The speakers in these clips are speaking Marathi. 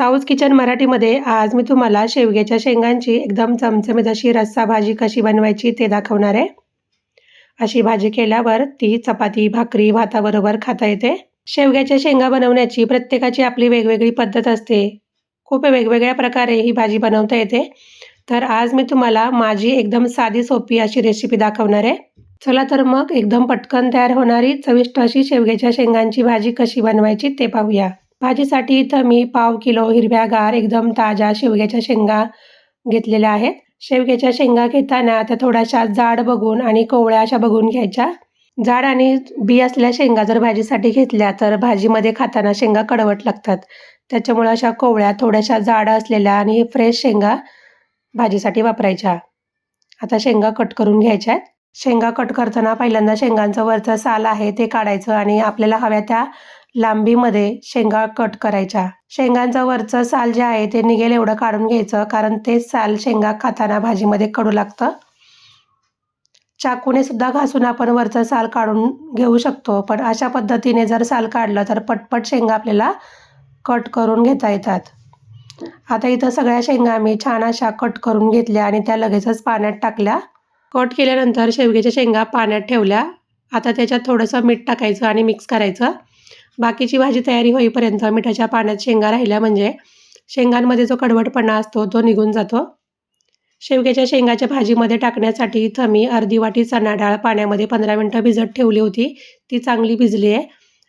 साऊथ किचन मराठीमध्ये आज मी तुम्हाला शेवग्याच्या शेंगांची एकदम चमचमीत अशी रस्सा भाजी कशी बनवायची ते दाखवणार आहे. अशी भाजी केल्यावर ती चपाती भाकरी भाताबरोबर खाता येते. शेवग्याच्या शेंगा बनवण्याची प्रत्येकाची आपली वेगवेगळी पद्धत असते. खूप वेगवेगळ्या प्रकारे ही भाजी बनवता येते. तर आज मी तुम्हाला माझी एकदम साधी सोपी अशी रेसिपी दाखवणार आहे. चला तर मग एकदम पटकन तयार होणारी चविष्ट अशी शेवग्याच्या शेंगांची भाजी कशी बनवायची ते पाहूया. भाजीसाठी इथं मी पाव किलो हिरव्यागार एकदम ताज्या शेवग्याच्या शेंगा घेतलेल्या आहेत. शेवग्याच्या शेंगा घेताना त्या थोड्याशा जाड बघून आणि कोवळ्या अशा बघून घ्यायच्या. जाड आणि बी असलेल्या शेंगा जर भाजीसाठी घेतल्या तर भाजीमध्ये खाताना शेंगा कडवट लागतात. त्याच्यामुळे अशा कोवळ्या थोड्याशा जाड असलेल्या आणि फ्रेश शेंगा भाजीसाठी वापरायच्या. आता शेंगा कट करून घ्यायच्या आहेत. शेंगा कट करताना पहिल्यांदा शेंगांचं वरचं साल आहे ते काढायचं आणि आपल्याला हव्या त्या लांबीमध्ये शेंगा कट करायच्या. शेंगांचं वरचं साल जे आहे ते निघेल एवढं काढून घ्यायचं कारण ते साल शेंगा खाताना भाजीमध्ये कडू लागतं. चाकूने सुद्धा घासून आपण वरचं साल काढून घेऊ शकतो पण अशा पद्धतीने जर साल काढलं तर पटपट शेंगा आपल्याला कट करून घेता येतात. आता इथं सगळ्या शेंगा मी छान अशा कट करून घेतल्या आणि त्या लगेचच पाण्यात टाकल्या. कट केल्यानंतर शेवग्याच्या शेंगा पाण्यात ठेवल्या. आता त्याच्यात थोडंसं मीठ टाकायचं आणि मिक्स करायचं. बाकीची भाजी तयारी होईपर्यंत मिठाच्या पाण्यात शेंगा राहिल्या म्हणजे शेंगांमध्ये जो कडवटपणा असतो तो निघून जातो. शेवग्याच्या शेंगाच्या भाजीमध्ये टाकण्यासाठी इथं मी अर्धी वाटी चणा डाळ पाण्यामध्ये पंधरा मिनटं भिजत ठेवली होती. ती चांगली भिजली आहे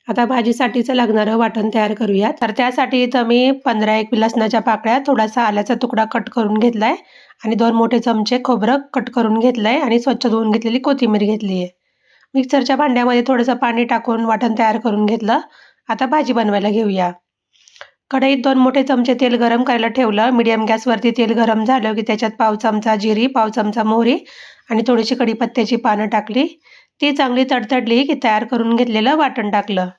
आता भाजीसाठीचं लागणारं वाटण तयार करूया तर त्यासाठी इथं मी पंधरा एक लसणाच्या पाकळ्या थोडासा आल्याचा तुकडा कट करून घेतला आहे आणि दोन मोठे चमचे खोबरं कट करून घेतलं आहे आणि स्वच्छ धुवून घेतलेली कोथिंबीर घेतली आहे मिक्सरच्या भांड्यामध्ये थोडंसं पाणी टाकून वाटण तयार करून घेतलं. आता भाजी बनवायला घेऊया. कढईत दोन मोठे चमचे तेल गरम करायला ठेवलं. मीडियम गॅसवरती तेल गरम झालं की त्याच्यात पाव चमचा जिरी पाव चमचा मोहरी आणि थोडीशी कढीपत्त्याची पानं टाकली. ती चांगली तडतडली की तयार करून घेतलेलं वाटण टाकलं.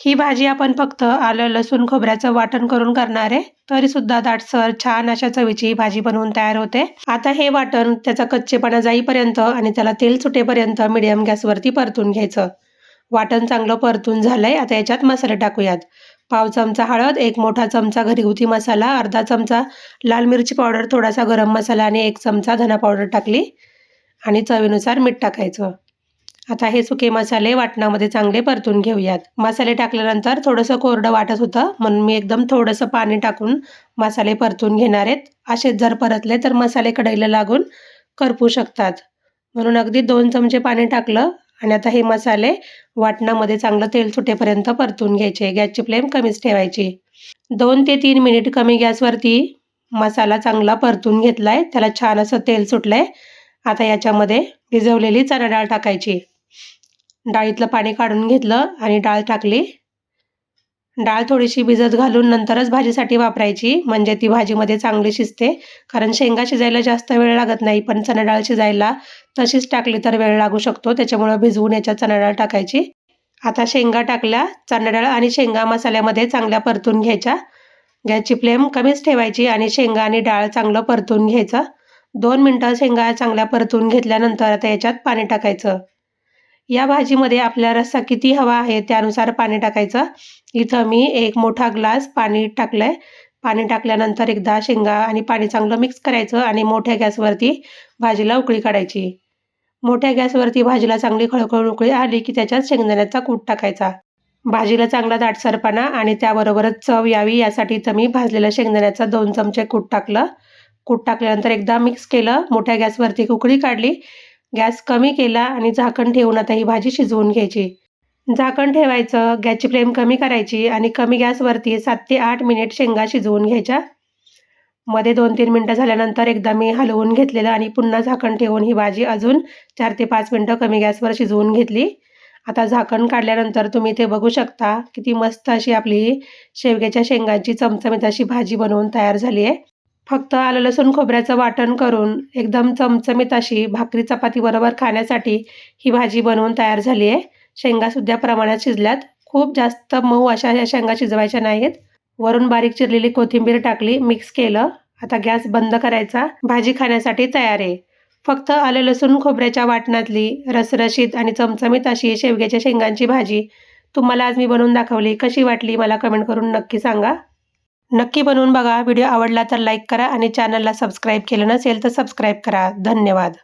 ही भाजी आपण फक्त आलं लसूण खोबऱ्याचं वाटण करून करणार आहे. तरीसुद्धा दाटसर छान अशा चवीची भाजी बनवून तयार होते. आता हे वाटण त्याचा कच्चेपणा जाईपर्यंत आणि त्याला तेल सुटेपर्यंत मिडियम गॅसवरती परतून घ्यायचं. वाटण चांगलं परतून झालंय आता याच्यात मसाले टाकूयात. पाव चमचा हळद एक मोठा चमचा घरगुती मसाला अर्धा चमचा लाल मिरची पावडर थोडासा गरम मसाला आणि एक चमचा धना पावडर टाकली. आणि चवीनुसार मीठ टाकायचं. आता हे सुके मसाले वाटणामध्ये चांगले परतून घेऊयात. मसाले टाकल्यानंतर थोडंसं कोरडं वाटत होतं म्हणून मी एकदम थोडंसं पाणी टाकून मसाले परतून घेणार आहेत. असेच जर परतले तर मसाले कढईला लागून करपू शकतात. म्हणून अगदी दोन चमचे पाणी टाकलं आणि आता हे मसाले वाटणामध्ये चांगलं तेल सुटेपर्यंत परतून घ्यायचे. गॅसची फ्लेम कमीच ठेवायची. दोन ते तीन मिनिट कमी गॅसवरती मसाला चांगला परतून घेतला आहे त्याला छान असं तेल सुटलं आहे आता याच्यामध्ये भिजवलेली चणा डाळ टाकायची. डाळीतलं पाणी काढून घेतलं आणि डाळ टाकली. डाळ थोडीशी भिजत घालून नंतरच भाजीसाठी वापरायची म्हणजे ती भाजीमध्ये चांगली शिजते. कारण शेंगा शिजायला जास्त वेळ लागत नाही पण चणा डाळ शिजायला तशीच टाकली तर वेळ लागू शकतो. त्याच्यामुळं भिजवून याच्यात चणा डाळ टाकायची. आता शेंगा टाकल्या चणा डाळ आणि शेंगा मसाल्यामध्ये चांगल्या परतून घ्यायच्या. गॅसची फ्लेम कमीच ठेवायची आणि शेंगा आणि डाळ चांगलं परतून घ्यायचं. दोन मिनटं शेंगा चांगल्या परतून घेतल्यानंतर आता याच्यात पाणी टाकायचं. या भाजीमध्ये आपल्या रस्सा किती हवा आहे त्यानुसार पाणी टाकायचं. इथं मी एक मोठा ग्लास पाणी टाकलं आहे पाणी टाकल्यानंतर एकदा शेंगा आणि पाणी चांगलं मिक्स करायचं आणि मोठ्या गॅसवरती भाजीला उकळी काढायची. मोठ्या गॅसवरती भाजीला चांगली खळखळ उकळी आली की त्याच्यात शेंगदाण्याचा कूट टाकायचा. भाजीला चांगला दाटसरपणा आणि त्याबरोबरच चव यावी यासाठी इथं मी भाजलेल्या शेंगदाण्याचा दोन चमचे कूट टाकलं. कूट टाकल्यानंतर एकदा मिक्स केलं मोठ्या गॅसवरती उकळी काढली. गॅस कमी केला आणि झाकण ठेवून आता ही भाजी शिजवून घ्यायची. झाकण ठेवायचं गॅसची फ्लेम कमी करायची आणि कमी गॅसवरती सात ते आठ मिनिट शेंगा शिजवून घ्यायच्या. मध्ये दोन तीन मिनटं झाल्यानंतर एकदा मी हलवून घेतलेलं आणि पुन्हा झाकण ठेवून ही भाजी अजून चार ते पाच मिनटं कमी गॅसवर शिजवून घेतली. आता झाकण काढल्यानंतर तुम्ही ते बघू शकता किती मस्त अशी आपली शेवग्याच्या शेंगांची चमचमीत अशी भाजी बनवून तयार झाली आहे. फक्त आलं लसूण खोबऱ्याचं वाटण करून एकदम चमचमीत अशी भाकरी चपातीबरोबर खाण्यासाठी ही भाजी बनवून तयार झाली आहे. शेंगासुद्धा प्रमाणात शिजल्यात. खूप जास्त मऊ अशा ह्या शेंगा शिजवायच्या नाहीत. वरून बारीक चिरलेली कोथिंबीर टाकली मिक्स केलं. आता गॅस बंद करायचा. भाजी खाण्यासाठी तयार आहे. फक्त आलं लसूण खोबऱ्याच्या वाटणातली रसरशीत आणि चमचमीत अशी शेवग्याच्या शेंगांची भाजी तुम्हाला आज मी बनवून दाखवली. कशी वाटली मला कमेंट करून नक्की सांगा. नक्की बनवून बघा. व्हिडिओ आवडला तर लाईक करा आणि चॅनलला सबस्क्राईब केलं नसेल तर सबस्क्राईब करा. धन्यवाद.